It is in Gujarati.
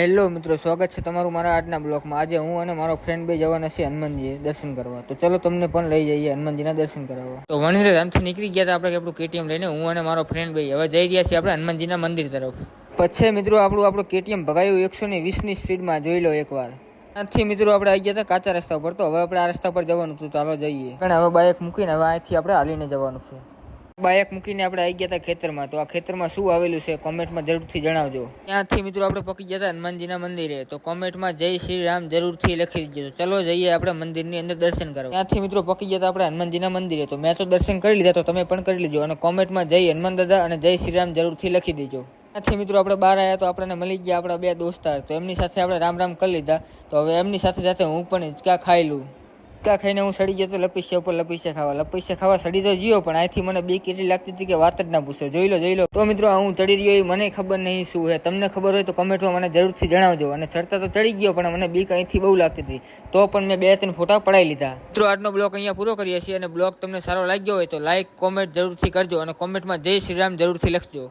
હેલો મિત્રો, સ્વાગત છે તમારું મારા આજના બ્લોગમાં. આજે હું અને મારો ફ્રેન્ડ બે જવાના છે હનુમાનજી દર્શન કરવા. તો ચલો તમને પણ લઈ જઈએ હનુમાનજીના દર્શન કરાવવા. તો વણીરે ધામથી નીકળી ગયા હતા આપણે આપણું કેટીએમ લઈને. હું અને મારો ફ્રેન્ડ ભાઈ હવે જઈ રહ્યા છીએ આપણે હનુમાનજીના મંદિર તરફ. પછી મિત્રો આપણું આપણું કેટીએમ ભગાયું એકસો ને વીસની સ્પીડમાં જોઈ લો એકવાર. ત્યાંથી મિત્રો આપણે આવી ગયા હતા કાચા રસ્તા ઉપર. તો હવે આપણે આ રસ્તા પર જવાનું હતું. ચાલો જઈએ. કારણ હવે બાઇક મૂકીને હવે અહીંથી આપણે હાલીને જવાનું છે. બાઇક મૂકીને આપણે આવી ગયા હતા ખેતરમાં. તો આ ખેતરમાં શું આવેલું છે કોમેન્ટમાં જરૂરથી જણાવજો. ત્યાંથી મિત્રો આપણે પકી ગયા હતા હનુમાનજીના મંદિરે. તો કોમેન્ટમાં જય શ્રી રામ જરૂરથી લખી દીજો. ચલો જઈએ આપણે મંદિરની અંદર દર્શન કરવા. ત્યાંથી મિત્રો પકી ગયા હતા આપણે હનુમાનજીના મંદિરે. તો મેં તો દર્શન કરી લીધા, તો તમે પણ કરી લેજો. અને કોમેન્ટમાં જય હનુમાન દાદા અને જય શ્રી રામ જરૂરથી લખી દેજો. ત્યાંથી મિત્રો આપણે બહાર આવ્યા તો આપણને મળી ગયા આપણા બે દોસ્તાર. તો એમની સાથે આપણે રામ રામ કરી લીધા. તો હવે એમની સાથે સાથે હું પણ હિંચકા ખાઈ લઉં. હિંચકા ખાઈને હું સડી ગયો તો લપીસિયા ઉપર લપીસિયા ખાવા. લપીસિયા ખાવા સડી તો ગયો, પણ અહીંથી મને બીક એટલી લાગતી હતી કે વાત જ ના પૂછો. જોઈ લો જોઈ લો. તો મિત્રો હું ચડી રહ્યો એ મને ખબર નહીં શું છે તમને ખબર હોય તો કમેન્ટમાં મને જરૂરથી જણાવજો. અને ચડતા તો ચડી ગયો, પણ મને બીક અહીંથી બહુ લાગતી હતી. તો પણ મેં બે, ત્રણ ફોટા પડાવી લીધા. મિત્રો, આજનો બ્લોગ અહીંયા પૂરો કરીએ છીએ અને બ્લોગ તમને સારો લાગ્યો હોય તો લાઈક, કોમેન્ટ જરૂરથી કરજો અને કોમેન્ટમાં જય શ્રી રામ જરૂરથી લખજો.